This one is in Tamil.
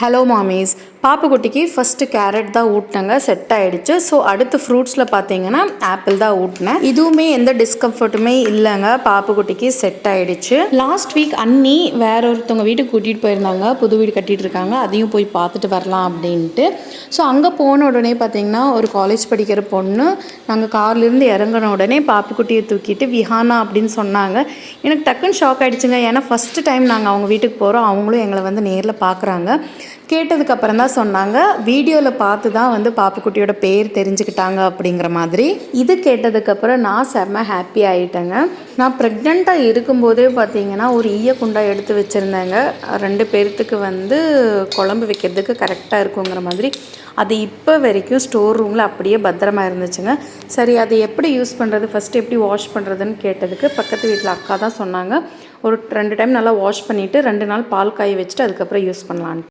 ஹலோ மாமீஸ் பாப்புக்குட்டிக்கு ஃபஸ்ட்டு கேரட் தான் ஊட்டினங்க செட் ஆகிடுச்சு ஸோ அடுத்து ஃப்ரூட்ஸில் பார்த்தீங்கன்னா ஆப்பிள் தான் ஊட்டினேன். இதுவுமே எந்த டிஸ்கம்ஃபர்ட்டுமே இல்லைங்க. பாப்புக்குட்டிக்கு செட் ஆகிடுச்சு லாஸ்ட் வீக் அண்ணி வேற ஒருத்தவங்க வீட்டுக்கு கூட்டிகிட்டு போயிருந்தாங்க. புது வீடு கட்டிகிட்டு இருக்காங்க. அதையும் போய் பார்த்துட்டு வரலாம் அப்படின்ட்டு. ஸோ அங்கே போன உடனே பார்த்தீங்கன்னா ஒரு காலேஜ் படிக்கிற பொண்ணு நாங்கள் கார்லேருந்து இறங்கின உடனே பாப்புக்குட்டியை தூக்கிட்டு விஹானா அப்படின்னு சொன்னாங்க. எனக்கு டக்குன்னு ஷாக் ஆகிடுச்சுங்க ஏன்னா ஃபஸ்ட்டு டைம் நாங்கள் அவங்க வீட்டுக்கு போகிறோம் அவங்களும் எங்களை வந்து நேரில் பார்க்குறாங்க கேட்டதுக்கப்புறம் தான் சொன்னாங்க. வீடியோவில் பார்த்து தான் வந்து பாப்புக்குட்டியோட பேர் தெரிஞ்சுக்கிட்டாங்க அப்படிங்கிற மாதிரி. இது கேட்டதுக்கப்புறம் நான் செம்ம ஹாப்பி ஆகிட்டேங்க நான் ப்ரெக்னெண்ட்டாக இருக்கும்போதே பார்த்தீங்கன்னா ஒரு ஈய குண்டா எடுத்து வச்சுருந்தேங்க. ரெண்டு பேர்த்துக்கு வந்து குழம்பு வைக்கிறதுக்கு கரெக்டாக இருக்குங்கிற மாதிரி. அது இப்போ வரைக்கும் ஸ்டோர் ரூமில் அப்படியே பத்திரமா இருந்துச்சுங்க. சரி அதை எப்படி யூஸ் பண்ணுறது ஃபஸ்ட்டு எப்படி வாஷ் பண்ணுறதுன்னு கேட்டதுக்கு பக்கத்து வீட்டில் அக்கா தான் சொன்னாங்க. ஒரு ரெண்டு டைம் நல்லா வாஷ் பண்ணிவிட்டு ரெண்டு நாள் பால் காய வச்சுட்டு அதுக்கப்புறம் யூஸ் பண்ணலான்ட்டு.